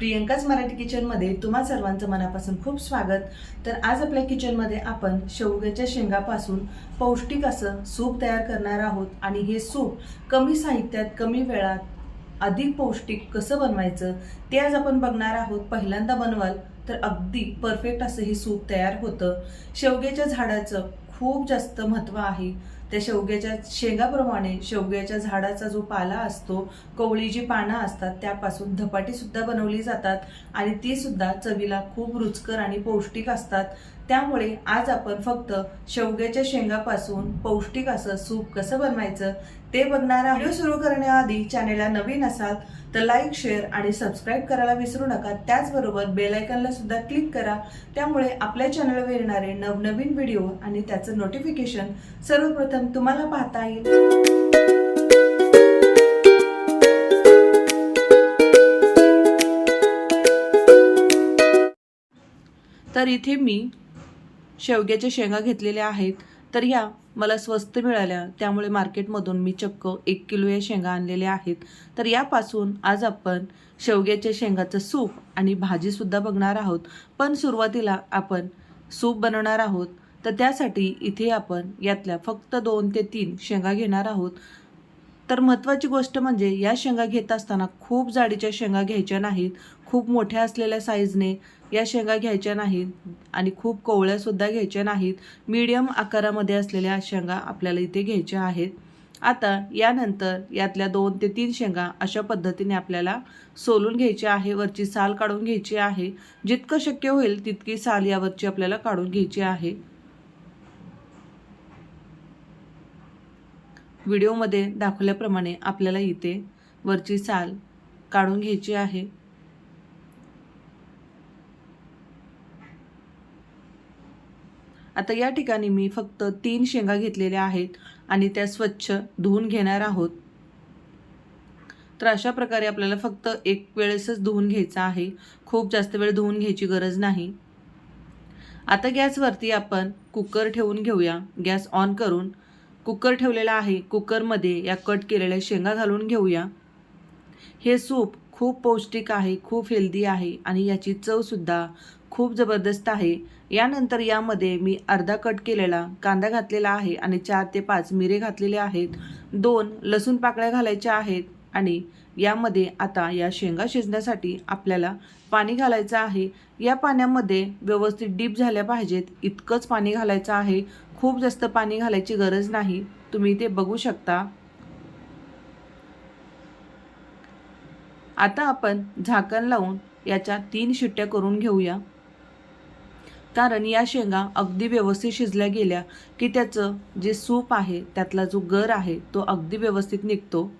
प्रियंकाच मराठी किचनमध्ये तुम्हा सर्वांचं मनापासून खूप स्वागत. तर आज आपल्या किचनमध्ये आपण शेवग्याच्या शेंगापासून पौष्टिक असं सूप तयार करणार आहोत आणि हे सूप कमी साहित्यात कमी वेळात अधिक पौष्टिक कसं बनवायचं ते आज आपण बघणार आहोत. पहिल्यांदा बनवाल तर अगदी परफेक्ट असं हे सूप तयार होतं. शेवग्याच्या झाडाचं खूप जास्त महत्त्व आहे. त्या शेवग्याच्या शेंगाप्रमाणे शेवग्याच्या झाडाचा जो पाला असतो कवळी जी पानं असतात त्यापासून धपाटी सुद्धा बनवली जातात आणि ती सुद्धा चवीला खूप रुचकर आणि पौष्टिक असतात त्यामुळे आज आपण फक्त शेवग्याच्या शेंगापासून पौष्टिक असं सूप कसं बनवायचं ते बघणार आहोत. व्हिडिओ सुरू करण्याआधी चॅनेलला नवीन असाल तर लाईक शेअर आणि सबस्क्राईब करायला विसरू नका. त्याचबरोबर बेलायकनला सुद्धा क्लिक करा. त्यामुळे आपल्या चॅनलवर येणारे नवनवीन व्हिडिओ आणि त्याचं नोटिफिकेशन सर्वप्रथम तुम्हाला पाहता येईल. तर इथे मी शेवग्याच्या शेंगा घेतलेल्या आहेत. तर ह्या मला स्वस्त मिळाल्या त्यामुळे मार्केटमधून मी चक्क एक किलो या शेंगा आणलेल्या आहेत. तर यापासून आज आपण शेवग्याच्या शेंगाचं सूप आणि भाजीसुद्धा बघणार आहोत. पण सुरुवातीला आपण सूप बनवणार आहोत. तर त्यासाठी इथे आपण यातल्या फक्त दोन ते तीन शेंगा घेणार आहोत. तर महत्त्वाची गोष्ट म्हणजे या शेंगा घेत असताना खूप जाडीच्या शेंगा घ्यायच्या नाहीत खूप मोठ्या असलेल्या साईजने या शेंगा घ्यायच्या नाहीत आणि खूप कोवळ्यासुद्धा घ्यायच्या नाहीत. मीडियम आकारामध्ये असलेल्या शेंगा आपल्याला इथे घ्यायच्या आहेत. आता यानंतर यातल्या दोन ते तीन शेंगा अशा पद्धतीने आपल्याला सोलून घ्यायची आहे वरची साल काढून घ्यायची आहे. जितकं शक्य होईल तितकी साल यावरची आपल्याला काढून घ्यायची आहे. व्हिडिओमध्ये दाखवल्याप्रमाणे आपल्याला इथे वरची साल काढून घ्यायची आहे. आता या ठिकाणी मी फक्त तीन शेंगा घेतलेल्या आहेत आणि त्या स्वच्छ धुवून घेणार आहोत. तर अशा प्रकारे आपल्याला फक्त एक वेळेसच धुवून घ्यायचं आहे. खूप जास्त वेळ धुवून घ्यायची गरज नाही. आता गॅसवरती आपण कुकर ठेवून घेऊया. गॅस ऑन करून कुकर ठेवलेला आहे. कुकरमध्ये या कट केलेल्या शेंगा घालून घेऊया. हे सूप खूप पौष्टिक आहे खूप हेल्दी आहे आणि याची चवसुद्धा खूप जबरदस्त आहे. यानंतर यामध्ये मी अर्धा कट केलेला कांदा घातलेला आहे आणि चार ते पाच मिरे घातलेले आहेत. दोन लसूण पाकळ्या घालायच्या आहेत आणि यामध्ये आता या शेंगा शिजण्यासाठी आपल्याला पाणी घालायचं आहे. या पाण्यामध्ये व्यवस्थित डीप झाल्या पाहिजेत. इतकंच पाणी घालायचं आहे. खूप जास्त पाणी घालायची गरज नाही. तुम्ही ते बघू शकता. आता आपण झाकण लावून याच्या तीन शिट्ट्या करून घेऊया. कारण या शेंगा अगदी व्यवस्थित शिजल्या गेल्या की त्याचं जे सूप आहे त्यातला जो गर आहे तो अगदी व्यवस्थित निघतो.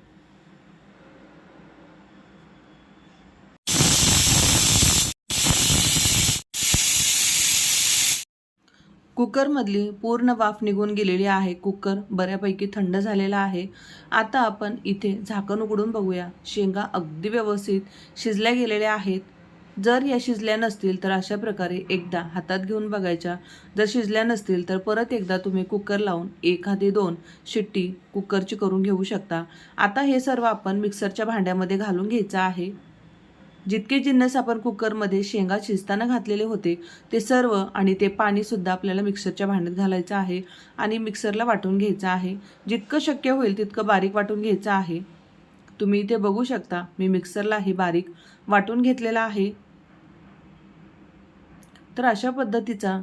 कुकरमधली पूर्ण वाफ निघून गेलेली आहे. कुकर बऱ्यापैकी थंड झालेला आहे. आता आपण इथे झाकण उघडून बघूया. शेंगा अगदी व्यवस्थित शिजल्या गेलेल्या आहेत. जर या शिजल्या नसतील तर अशा प्रकारे एकदा हातात घेऊन बघायच्या. जर शिजल्या नसतील तर परत एकदा तुम्ही कुकर लावून एखादी दोन शिट्टी कुकरची करून घेऊ शकता. आता हे सर्व आपण मिक्सरच्या भांड्यामध्ये घालून घ्यायचं आहे. जितके जिन्नस आपण कुकरमध्ये शेंगा शिजताना घातलेले होते ते सर्व आणि ते पाणीसुद्धा आपल्याला मिक्सरच्या भांड्यात घालायचं आहे आणि मिक्सरला वाटून घ्यायचं आहे. जितकं शक्य होईल तितकं बारीक वाटून घ्यायचं आहे. तुम्ही इथे बघू शकता मी मिक्सरला हे बारीक वाटून घेतलेला आहे. तर अशा पद्धतीचा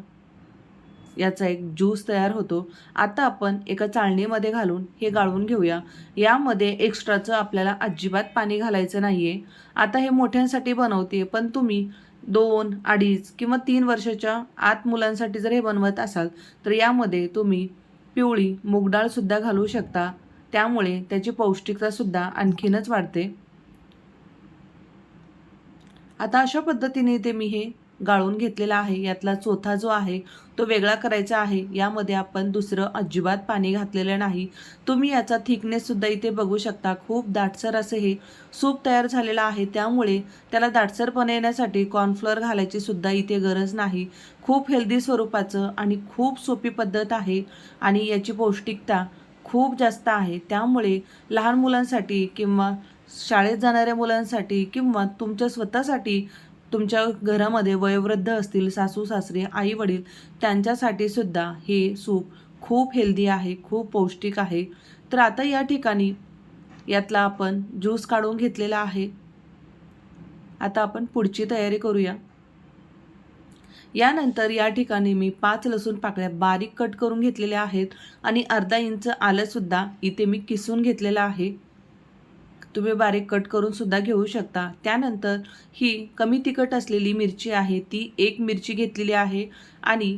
याचा एक ज्यूस तयार होतो. आता आपण एका चाळणीमध्ये घालून हे गाळून घेऊया. यामध्ये एक्स्ट्राचं आपल्याला अजिबात पाणी घालायचं नाही आहे आता हे मोठ्यांसाठी बनवते पण तुम्ही दोन अडीच किंवा तीन वर्षाच्या आत मुलांसाठी जर हे बनवत असाल तर यामध्ये तुम्ही पिवळी मूगडाळसुद्धा घालू शकता. त्यामुळे त्याची पौष्टिकतासुद्धा आणखीनच वाढते. आता अशा पद्धतीने ते मी हे गाळून घेतलेला आहे. यातला चोथा जो आहे तो वेगळा करायचा आहे. यामध्ये आपण दुसरं अजिबात पाणी घातलेलं नाही. तुम्ही याचा थिकनेससुद्धा इथे बघू शकता. खूप दाटसर असं हे सूप तयार झालेलं आहे. त्यामुळे त्याला दाटसरपणे येण्यासाठी कॉर्नफ्लोअर घालायची सुद्धा इथे गरज नाही. खूप हेल्दी स्वरूपाचं आणि खूप सोपी पद्धत आहे आणि याची पौष्टिकता खूप जास्त आहे. त्यामुळे लहान मुलांसाठी किंवा शाळेत जाणाऱ्या मुलांसाठी किंवा तुमच्या स्वतःसाठी तुमच्या घरामध्ये वयोवृद्ध असतील सासू सासरे आई वडील त्यांच्यासाठी सुद्धा हे सूप खूप हेल्दी आहे खूप पौष्टिक आहे. तर आता या ठिकाणी यातला आपण ज्यूस काढून घेतलेला आहे. आता आपण पुढची तयारी करूया. यानंतर या ठिकाणी मी पाच लसूण पाकळ्या बारीक कट करून घेतलेल्या आहेत आणि अर्धा इंच आलंसुद्धा इथे मी किसून घेतलेलं आहे. तुम्ही बारीक कट करून सुद्धा घेऊ शकता. त्यानंतर ही कमी तिखट असलेली मिरची आहे ती एक मिरची घेतलेली आहे आणि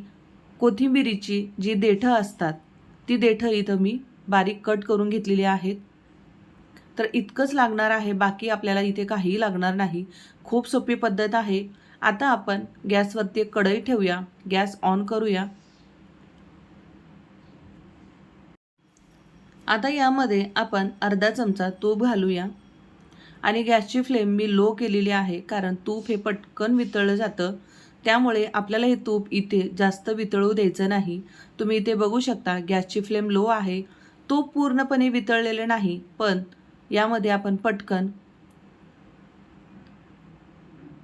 कोथिंबिरीची जी देठं असतात ती देठं इथं मी बारीक कट करून घेतलेली आहेत. तर इतकंच लागणार आहे बाकी आपल्याला इथे काहीही लागणार नाही. खूप सोपी पद्धत आहे. आता आपण गॅसवरती एक कढई ठेवूया. गॅस ऑन करूया. आता यामध्ये आपण अर्धा चमचा तूप घालूया. आणि गॅसची फ्लेम मी लो केलेली आहे कारण तूप हे पटकन वितळलं जातं. त्यामुळे आपल्याला हे तूप इथे जास्त वितळू द्यायचं नाही. तुम्ही इथे बघू शकता गॅसची फ्लेम लो आहे. तूप पूर्णपणे वितळलेलं नाही पण यामध्ये आपण पटकन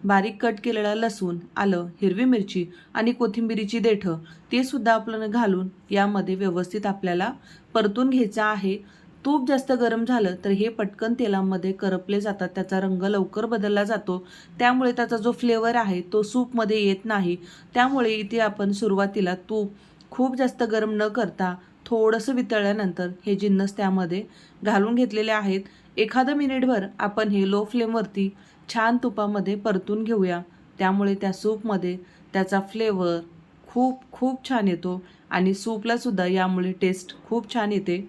बारीक कट केलेला लसूण आलं हिरवी मिरची आणि कोथिंबिरीची देठं ते सुद्धा आपण घालून यामध्ये व्यवस्थित आपल्याला परतून घ्यायचं आहे. तूप जास्त गरम झालं तर हे पटकन तेलामध्ये करपले जातात. त्याचा रंग लवकर बदलला जातो. त्यामुळे त्याचा जो फ्लेवर आहे तो सूपमध्ये येत नाही. त्यामुळे इथे आपण सुरुवातीला तूप खूप जास्त गरम न करता थोडंसं वितळल्यानंतर हे जिन्नस त्यामध्ये घालून घेतलेले आहेत. एखादं मिनिटभर आपण हे लो फ्लेमवरती छान तुपामध्ये परतून घेऊया. त्यामुळे त्या सूपमध्ये त्याचा फ्लेवर खूप खूप छान येतो आणि सूपलासुद्धा यामुळे टेस्ट खूप छान येते.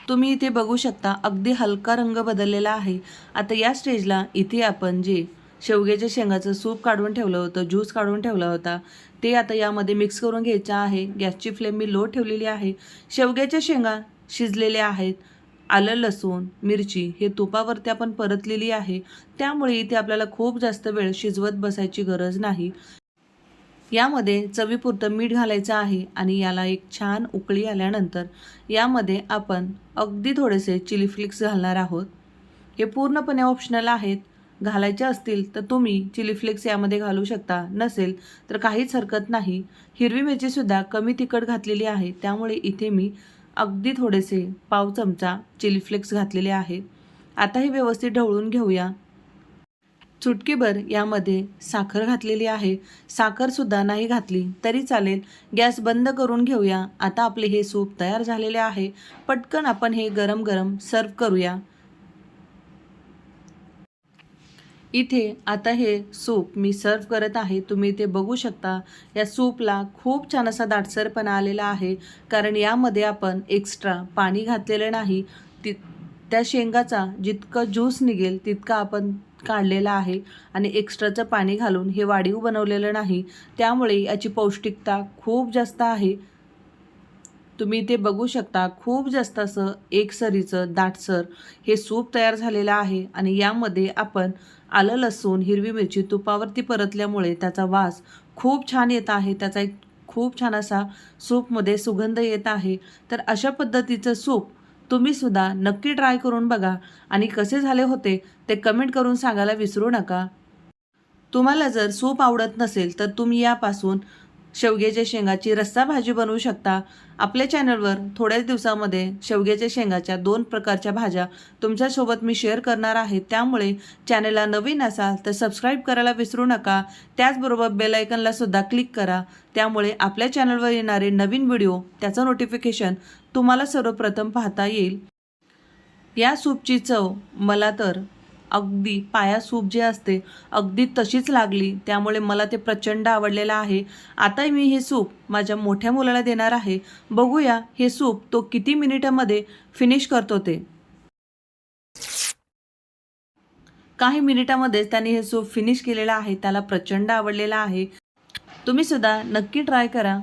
तुम्ही इथे बघू शकता अगदी हलका रंग बदललेला आहे. आता या स्टेजला इथे आपण जे शेवग्याच्या शेंगाचं सूप काढून ठेवलं होतं ज्यूस काढून ठेवला होता ते आता यामध्ये मिक्स करून घ्यायचं आहे. गॅसची फ्लेम मी लो ठेवलेली आहे. शेवग्याच्या शेंगा शिजलेल्या आहेत. आलं लसूण मिरची हे तुपावरती आपण परतलेली आहे. त्यामुळे इथे आपल्याला खूप जास्त वेळ शिजवत बसायची गरज नाही. यामध्ये चवीपुरतं मीठ घालायचं आहे आणि याला एक छान उकळी आल्यानंतर यामध्ये आपण अगदी थोडेसे चिली फ्लिक्स घालणार आहोत. हे पूर्णपणे ऑप्शनल आहेत. घालायचे असतील तर तुम्ही चिली फ्लेक्स यामध्ये घालू शकता. नसेल तर काहीच हरकत नाही. हिरवी मिरचीसुद्धा कमी तिखट घातलेली आहे. त्यामुळे इथे मी अगदी थोडेसे पाव चमचा चिली फ्लेक्स घातलेले आहेत आता हे व्यवस्थित ढवळून घेऊया. चुटकीभर यामध्ये साखर घातलेली आहे. साखरसुद्धा नाही घातली तरी चालेल. गॅस बंद करून घेऊया. आता आपले हे सूप तयार झालेले आहे. पटकन आपण हे गरम गरम सर्व करूया. इथे आता हे सूप मी सर्व करत आहे. तुम्ही इथे बघू शकता या सूपला खूप छान असा दाटसरपणा आलेला आहे. कारण यामध्ये आपण एक्स्ट्रा पाणी घातलेलं नाही. ति त्या शेंगाचा जितकं ज्यूस निघेल तितका आपण काढलेला आहे. आणि एक्स्ट्राचं पाणी घालून हे वाढीव बनवलेलं नाही. त्यामुळे याची पौष्टिकता खूप जास्त आहे. तुम्ही इथे बघू शकता. खूप जास्त असं एकसरीचं दाटसर हे सूप तयार झालेलं आहे आणि यामध्ये आपण आलं लसूण हिरवी मिरची तुपावरती परतल्यामुळे त्याचा वास खूप छान येत आहे. त्याचा एक खूप छान असा सूपमध्ये सुगंध येत आहे. तर अशा पद्धतीचं सूप तुम्ही सुद्धा नक्की ट्राय करून बघा. आणि कसे झाले होते ते कमेंट करून सांगायला विसरू नका. तुम्हाला जर सूप आवडत नसेल तर तुम्ही यापासून शेवग्याच्या शेंगाची रस्सा भाजी बनवू शकता. आपल्या चॅनलवर थोड्याच दिवसामध्ये शेवग्याच्या शेंगाच्या दोन प्रकारच्या भाज्या तुमच्यासोबत मी शेअर करणार आहे. त्यामुळे चॅनलला नवीन असाल तर सबस्क्राईब करायला विसरू नका. त्याचबरोबर बेलायकनला सुद्धा क्लिक करा. त्यामुळे आपल्या चॅनलवर येणारे नवीन व्हिडिओ त्याचं नोटिफिकेशन तुम्हाला सर्वप्रथम पाहता येईल. या सूपची चव मला तर अगदी पाया सूप जे असते अगदी तशीच लागली. त्यामुळे मला ते प्रचंड आवडलेलं आहे. आता मी हे सूप माझ्या मोठ्या मुलाला देणार आहे. बघूया हे सूप तो किती मिनिटामध्ये फिनिश करतो ते. काही मिनिटामध्येच त्याने हे सूप फिनिश केलेलं आहे त्याला प्रचंड आवडलेलं आहे. तुम्ही सुद्धा नक्की ट्राय करा.